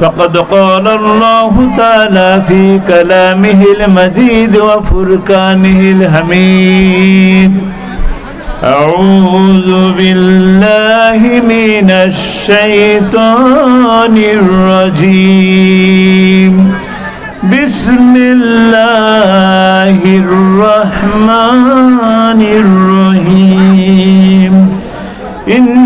فقد قال الله تعالى في كلامه المجيد وفرقانه الحميد. أعوذ بالله من الشيطان الرجيم. بسم الله الرحمن الرحيم.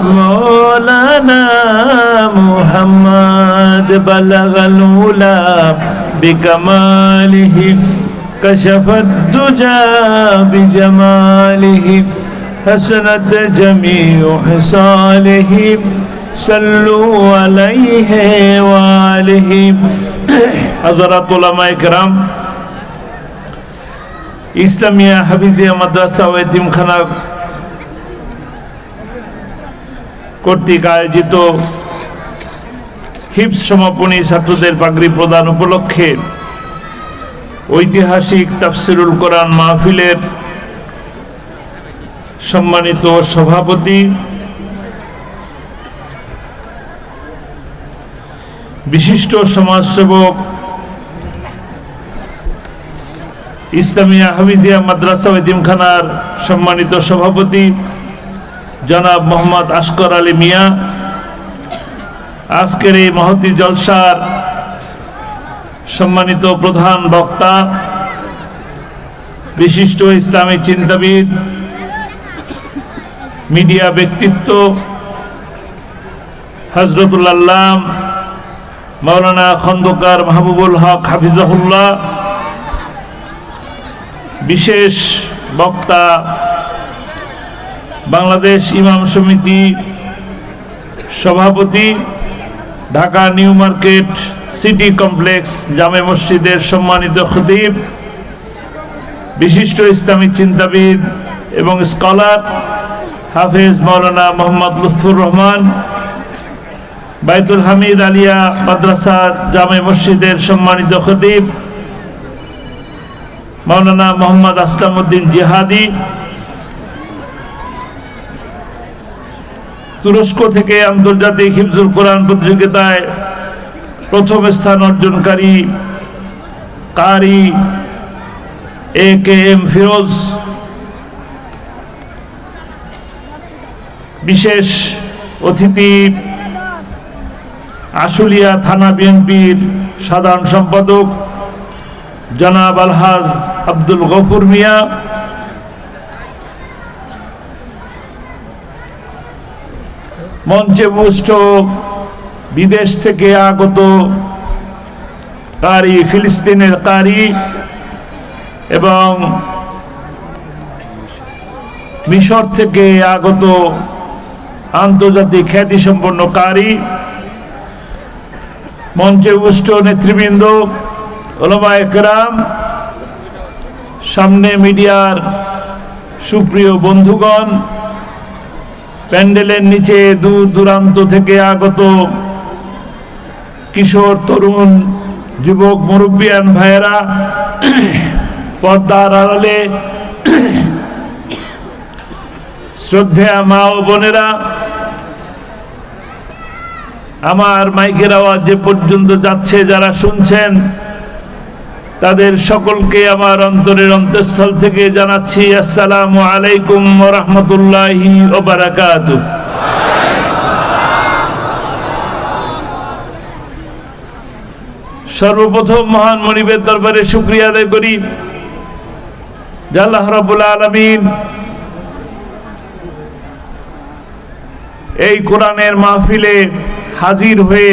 مولانا محمد بلغ الولا بکماله کشف الدجا بجماله حسنت جميع حصاله صلو علیہ وآلہ حضرات علماء کرام اسلامیہ حفیظ مدرسہ و یتیم خانہ কর্তৃক আয়োজিত হিপস সমাপনী ছাত্রদের পাগড়ি প্রদান উপলক্ষে ঐতিহাসিক তাফসিরুল কোরআন মাহফিলের সম্মানিত সভাপতি বিশিষ্ট সমাজসেবক ইসলামিয়া হামিদিয়া মাদ্রাসা এতিমখানার সম্মানিত সভাপতি জনাব মোহাম্মদ আসকর আলী মিয়া। আজকের এই মহতি জলসার সম্মানিত প্রধান বক্তা, বিশিষ্ট ইসলামী চিন্তাবিদ, মিডিয়া ব্যক্তিত্ব হজরতুল্লাহ মৌলানা খন্দকার মাহবুবুল হক হাফিজাহুল্লাহ, বিশেষ বক্তা বাংলাদেশ ইমাম সমিতি সভাপতি, Dhaka new market city complex জামে মসজিদের সম্মানিত খতিব, বিশিষ্ট ইসলামী চিন্তাবিদ এবং স্কলার হাফেজ মৌলানা মোহাম্মদ লুৎফুর রহমান, বাইতুল হামিদ আলিয়া মাদ্রাসা জামে মসজিদের সম্মানিত খতিব মৌলানা মোহাম্মদ আসলামউদ্দিন জিহাদি তুরস্ক থেকে আন্তর্জাতিক হিফজুল কোরআন প্রতিযোগিতায় প্রথম স্থান অর্জনকারী কারি এ কে এম ফিরোজ। বিশেষ অতিথি আশুলিয়া থানা বিএনপির সাধারণ সম্পাদক জনাব আলহাজ আব্দুল গফুর মিয়া। মঞ্চে পুষ্ট বিদেশ থেকে আগত কারি ফিলিস্তিনের কারি এবং মিশর থেকে আগত আন্তর্জাতিক খ্যাতিসম্পন্ন কারি মঞ্চে উষ্ট নেতৃবৃন্দ ওলামা একরাম সামনে মিডিয়ার সুপ্রিয় বন্ধুগণ প্যান্ডেলের নিচে দূর দূরান্ত থেকে আগত কিশোর, তরুণ, যুবক মুরব্বিয়ান ভাইয়েরা পর্দার আড়ালে শ্রদ্ধা মা ও বোনেরা, আমার মাইকের আওয়াজ যে পর্যন্ত যাচ্ছে, যারা শুনছেন তাদের সকলকে আমার অন্তরের অন্তঃস্থল থেকে জানাচ্ছি, আসসালামু আলাইকুম রহমতুল্লাহি ওবারাকাতু সর্বপ্রথম মহান মনিবের দরবারে শুক্রিয়া আদায় করি। যে আল্লাহ রাব্বুল আলামিন এই কোরআনের মাহফিলে হাজির হয়ে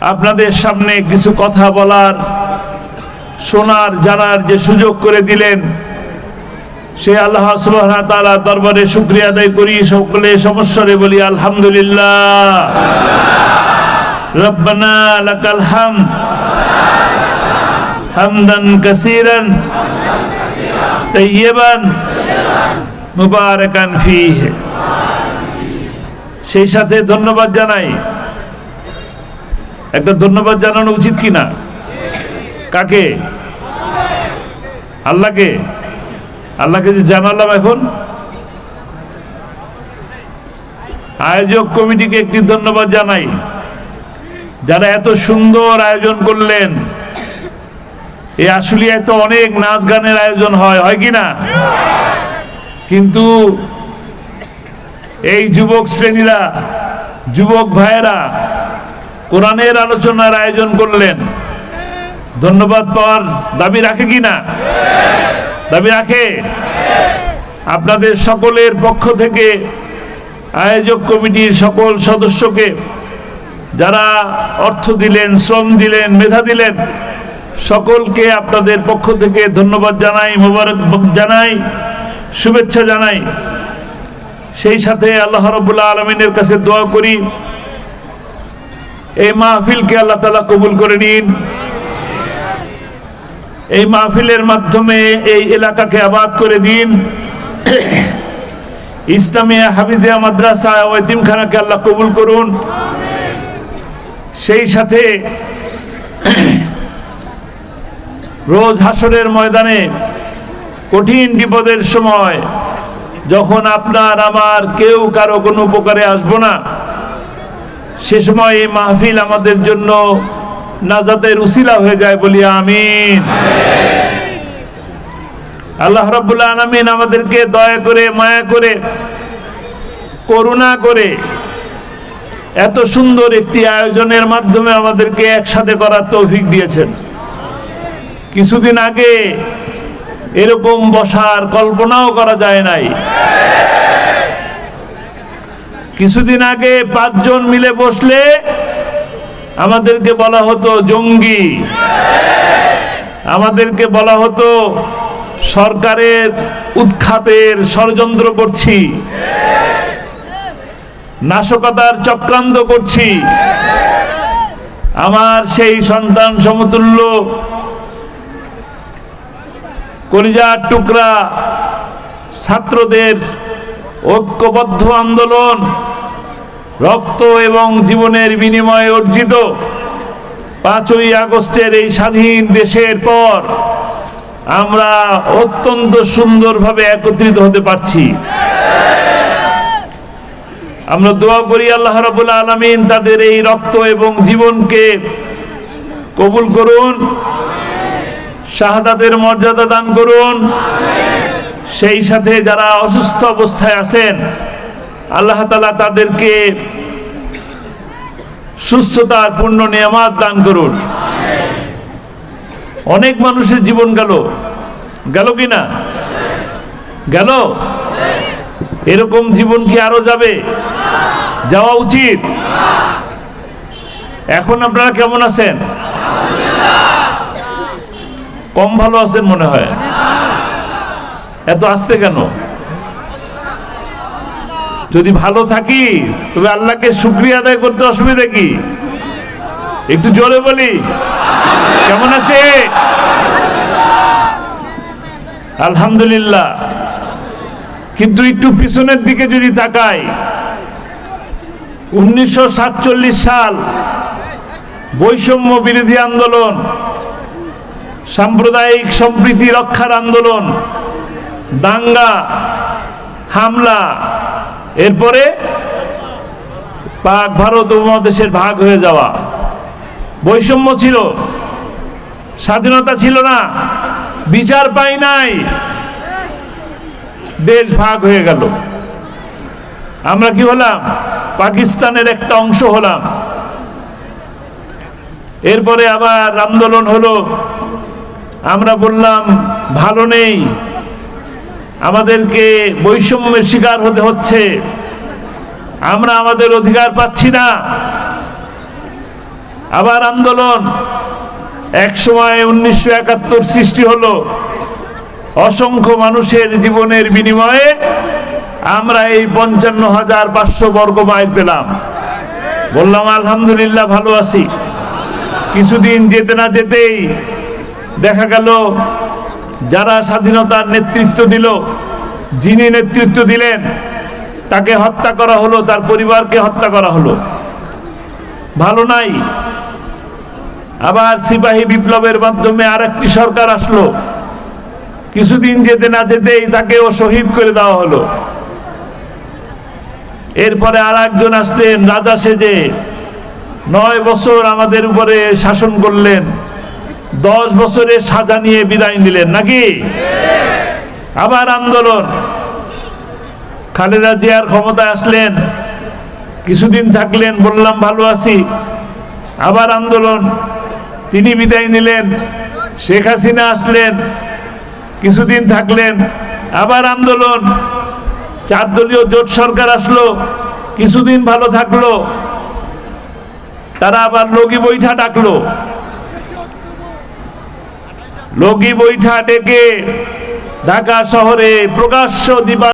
আপনাদের সামনে কিছু কথা বলার, শোনার, জানার যে সুযোগ করে দিলেন, সে আল্লাহ তাআলা দরবারে শুকরিয়া আদায় করি, সকলে সমস্যারে বলি, আলহামদুলিল্লাহ। সেই সাথে ধন্যবাদ জানাই। একটা ধন্যবাদ জানানো উচিত কি না কাকে? আল্লাহকে? আল্লাহকে যে জানালাম এখন? আয়োজক কমিটিকে একটি ধন্যবাদ জানাই। যারা এত সুন্দর আয়োজন করলেন এই আশুলিয়ায় তো অনেক নাচ গানের আয়োজন হয় হয় কি না? কিন্তু এই যুবক শ্রেণীরা, যুবক ভাইয়েরা কোরআনের আলোচনার আয়োজন করলেন। ধন্যবাদ পাওয়ার দাবি রাখে কি না? দাবি রাখে? আপনাদের সকলের পক্ষ থেকে আয়োজক কমিটির সকল সদস্যকে, যারা অর্থ দিলেন, শ্রম দিলেন, মেধা দিলেন, সকলকে আপনাদের পক্ষ থেকে ধন্যবাদ জানাই, মোবারক জানাই, শুভেচ্ছা জানাই। সেই সাথে আল্লাহ রবুল্লাহ আলমিনের কাছে দোয়া করি। এই মাহফিলকে আল্লাহ তালা কবুল করে নিন। এই মাহফিলের মাধ্যমে এই এলাকাকে আবাদ করে দিন। ইসলামিয়া হাফিজিয়া মাদ্রাসা ও এতিমখানাকে আল্লাহ কবুল করুন। সেই সাথে রোজ হাসরের ময়দানে কঠিন বিপদের সময় যখন আপনার আমার কেউ কারও কোনো উপকারে আসব না সে সময় এই মাহফিল আমাদের জন্য নাজাতের উসিলা হয়ে যায় বলি আমিন। আল্লাহ রাব্বুল আলামিন আমাদেরকে দয়া করে, মায়া করে, করুণা করে এত সুন্দর একটি আয়োজনের মাধ্যমে আমাদেরকে একসাথে করার তৌফিক দিয়েছেন। কিছুদিন আগে এরকম বসার কল্পনাও করা যায় নাই। কিছুদিন আগে পাঁচজন মিলে বসলে আমাদেরকে বলা হতো জঙ্গি। আমাদেরকে বলা হতো সরকারের উৎখাতের ষড়যন্ত্র করছি। নাশকতার চক্রান্ত করছি। আমার সেই সন্তান সমতুল্য কলিজার টুকরা ছাত্রদের ঐক্যবদ্ধ আন্দোলন রক্ত এবং জীবনের বিনিময়ে অর্জিত পাঁচই আগস্টের এই স্বাধীন দেশের পর আমরা অত্যন্ত সুন্দরভাবে একত্রিত হতে পারছি। আমরা দোয়া করি আল্লাহ রাবুল আলমিন তাদের এই রক্ত এবং জীবনকে কবুল করুন, শাহাদাতের মর্যাদা দান করুন। সেই সাথে যারা অসুস্থ অবস্থায় আছেন আল্লাহ তালা তাদেরকে সুস্থতার পূর্ণ নিয়ামাত দান করুন। অনেক মানুষের জীবন গেল। গেল কি না? গেল? এরকম জীবন কি আরও যাবে? যাওয়া উচিত? এখন আপনারা কেমন আছেন? কম ভালো আছেন মনে হয়। এত আসতে কেন? যদি ভালো থাকি, তবে আল্লাহকে শুক্রিয়া আদায় করতে অসুবিধা কি? একটু জোরে বলি। কেমন আছে? আলহামদুলিল্লাহ। কিন্তু একটু পিছনের দিকে যদি তাকাই, উনিশশো সাতচল্লিশ সাল বৈষম্য বিরোধী আন্দোলন, সাম্প্রদায়িক সম্প্রীতি রক্ষার আন্দোলন, দাঙ্গা, হামলা এরপরে পাক ভারত উপমহাদেশের ভাগ হয়ে যাওয়া। বৈষম্য ছিল, স্বাধীনতা ছিল না, বিচার পাই নাই, দেশ ভাগ হয়ে গেল। আমরা কি হলাম? পাকিস্তানের একটা অংশ হলাম। এরপরে আবার আন্দোলন হলো। আমরা বললাম, ভালো নেই। আমাদেরকে বৈষম্যের শিকার হতে হচ্ছে। আমরা আমাদের অধিকার পাচ্ছি না। আবার আন্দোলন এক সময় উনিশশো একাত্তর সৃষ্টি হলো। অসংখ্য মানুষের জীবনের বিনিময়ে আমরা এই পঞ্চান্ন হাজার পাঁচশো বর্গ মাইল পেলাম। বললাম, আলহামদুলিল্লাহ, ভালো আছি। কিছুদিন যেতে না যেতেই দেখা গেল যারা স্বাধীনতার নেতৃত্ব দিল, যিনি নেতৃত্ব দিলেন, তাকে হত্যা করা হলো, তার পরিবারকে হত্যা করা হলো। ভালো নাই। আবার সিপাহী বিপ্লবের মাধ্যমে আর একটি সরকার আসলো। কিছুদিন যেতে না যেতেই তাকেও শহীদ করে দেওয়া হলো। এরপরে আর একজন আসলেন, রাজা সেজে। নয় বছর আমাদের উপরে শাসন করলেন। দশ বছরের সাজা নিয়ে বিদায় নিলেন নাকি? আবার আন্দোলন। খালেদা জিয়ার ক্ষমতায় আসলেন, কিছুদিন থাকলেন, বললাম ভালো আছি। আবার আন্দোলন, তিনি বিদায় নিলেন, শেখ হাসিনা আসলেন, কিছুদিন থাকলেন, আবার আন্দোলন। চার দলীয় জোট সরকার আসলো, কিছুদিন ভালো থাকল, তারা আবার লগি বৈঠা ডাকলো। লগি বৈঠা ডেকে ঢাকা শহরে প্রকাশ্য দিবা